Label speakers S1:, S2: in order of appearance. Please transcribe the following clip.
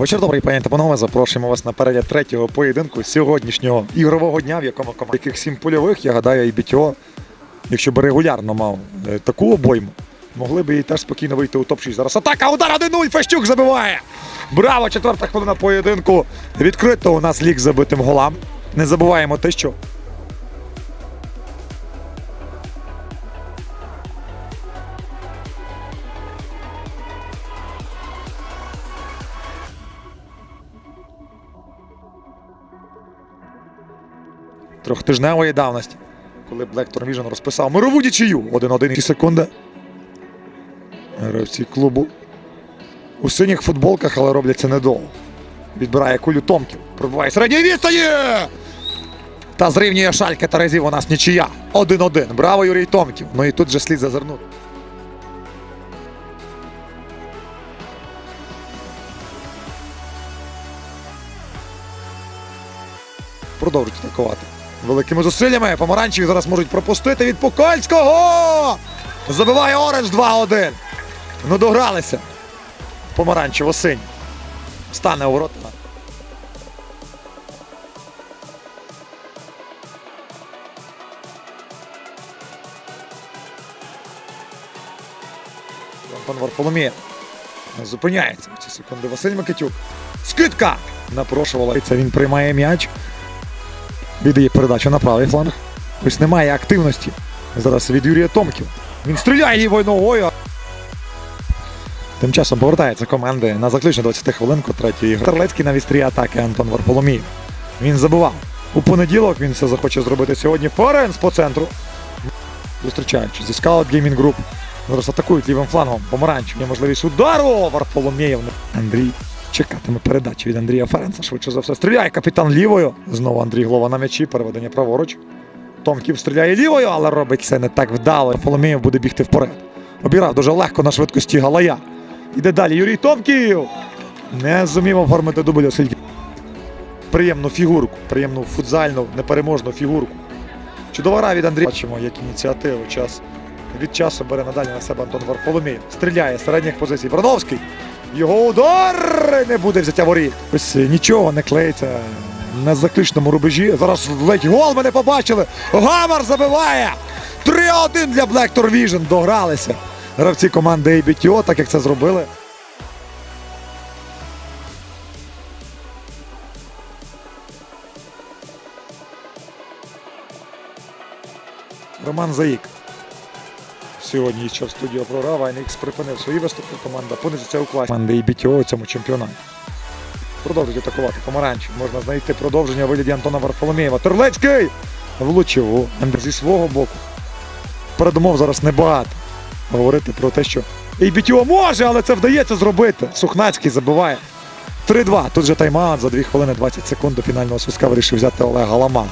S1: Вечір добрий, пані та панове. Запрошуємо вас на перегляд третього поєдинку сьогоднішнього ігрового дня, в якому команда яких сім польових, я гадаю, і Бітьо, якщо б регулярно мав е, таку обойму, могли б і теж спокійно вийти у топ-6. Зараз атака, удар 1-0, Фещук забиває. Браво! Четверта хвилина поєдинку. Відкрито у нас лік забитим голам. Не забуваємо те, що трьохтижневої давності, коли Black Vision розписав мирову нічию 1-1 секунди. Гравці клубу у синіх футболках, але роблять це недовго. Відбирає кулю Томків. Пробиває середньої відстані! Та зрівнює шальки Терезів у нас нічия. 1-1. Браво, Юрій Томків. Ну і тут же слід зазирнути. Продовжують атакувати. Великими зусиллями помаранчеві зараз можуть пропустити від Покольського. Забиває Оранж 2-1. Ну догралися. Помаранчево синь. Стане у ворота. Антон Варфоломієв. Зупиняється ці секунди Василь Микитюк. Скидка! Напрошувала. Це він приймає м'яч. Віддає передачу на правий фланг. Ось немає активності. Зараз від Юрія Томків. Він стріляє лівою ногою. Тим часом повертається команди на заключну 20 хвилинку третьої гри. Терлецький на вістрі атаки Антон Варфоломієв. Він забував. У понеділок він це захоче зробити сьогодні. Ференс по центру. Зустрічаючи зі Scout Gaming Group. Зараз атакують лівим флангом. Помаранчев. Є можливість удару. Варфоломєєв. Андрій чекатиме передачі від Андрія Ференца. Швидше за все. Стріляє капітан лівою. Знову Андрій Глова на м'ячі. Переведення праворуч. Томків стріляє лівою, але робить це не так вдало. Варфоломєєв буде бігти вперед. Обірав дуже легко на швидкості Галая. Іде далі Юрій Томків. Не зумів оформити дубль, оскільки приємну фігурку, приємну футзальну, непереможну фігурку. Чудова гра від Андрія. Бачимо, як ініціативу час від часу бере надалі на себе Антон Варфоломєєв. Стріляє з середніх позицій. Броновський. Його удар не буде взяття воріт. Ось е, нічого не клеїться на заключному рубежі. Зараз ледь гол ми не побачили. Гамар забиває. 3-1 для Black Vision. Догралися. Гравці команди ABTO, так як це зробили. Роман Заїк. Сьогодні ще в студію програв, Айникс припинив свої виступи. Команда понизиться у класі команди IBTO у цьому чемпіонаті. Продовжують атакувати помаранчів. Можна знайти продовження у вигляді Антона Варфоломєєва. Терлецький! Влучив у зі свого боку. Передумов зараз небагато. Говорити про те, що IBTO може, але це вдається зробити. Сухнацький забиває. 3-2. Тут же тайм-аут за 2 хвилини 20 секунд до фінального свистка вирішив взяти Олег Галаман.